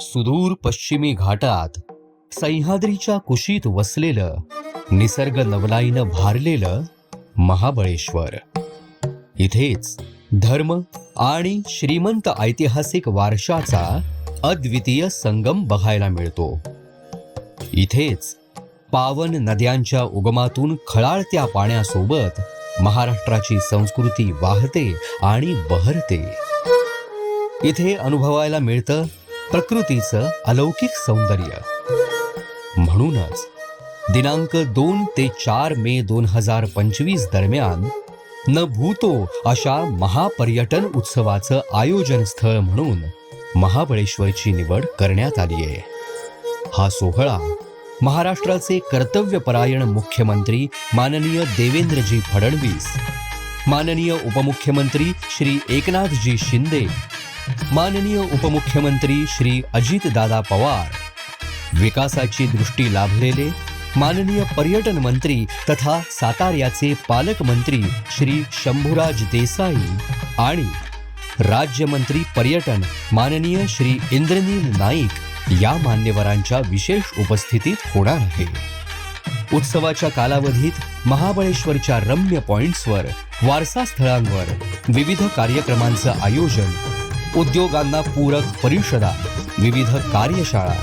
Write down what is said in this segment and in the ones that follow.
सुदूर पश्चिमी घाटात सह्याद्रीच्या कुशीत वसलेलं निसर्ग नवलाईनं भारलेलं महाबळेश्वर. इथेच धर्म आणि श्रीमंत ऐतिहासिक वारशाचा अद्वितीय संगम बघायला मिळतो. इथेच पावन नद्यांच्या उगमातून खळाळत्या पाण्यासोबत महाराष्ट्राची संस्कृती वाहते आणि बहरते. इथे अनुभवायला मिळतं प्रकृतीचं अलौकिक सौंदर्य. म्हणूनच दिनांक दोन ते चार मे दोन हजार पंचवीस दरम्यान न भूतो अशा महापर्यटन उत्सवाचं आयोजन स्थळ म्हणून महाबळेश्वरची निवड करण्यात आली आहे. हा सोहळा महाराष्ट्राचे कर्तव्यपरायण मुख्यमंत्री माननीय देवेंद्रजी फडणवीस माननीय उपमुख्यमंत्री श्री एकनाथजी शिंदे माननीय उपमुख्यमंत्री श्री अजितदादा पवार विकासाची दृष्टी लाभलेले माननीय पर्यटन मंत्री तथा सातार्याचे पालकमंत्री श्री शंभूराज देसाई आणि राज्यमंत्री पर्यटन माननीय श्री इंद्रनील नाईक या मान्यवरांच्या विशेष उपस्थितीत होणार आहे. उत्सवाच्या कालावधीत महाबळेश्वरच्या रम्य पॉइंट्सवर वारसा स्थळांवर विविध कार्यक्रमांचं आयोजन उद्योगांना पूरक परिषदा विविध कार्यशाळा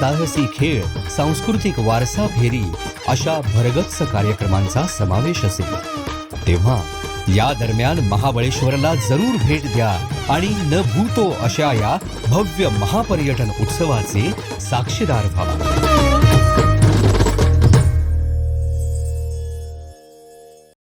साहसी खेळ सांस्कृतिक वारसा फेरी अशा भरगच्च कार्यक्रमांचा समावेश असेल. तेव्हा या दरम्यान महाबळेश्वरला जरूर भेट द्या आणि न भूतो अशा या भव्य महापर्यटन उत्सवाचे साक्षीदार व्हावा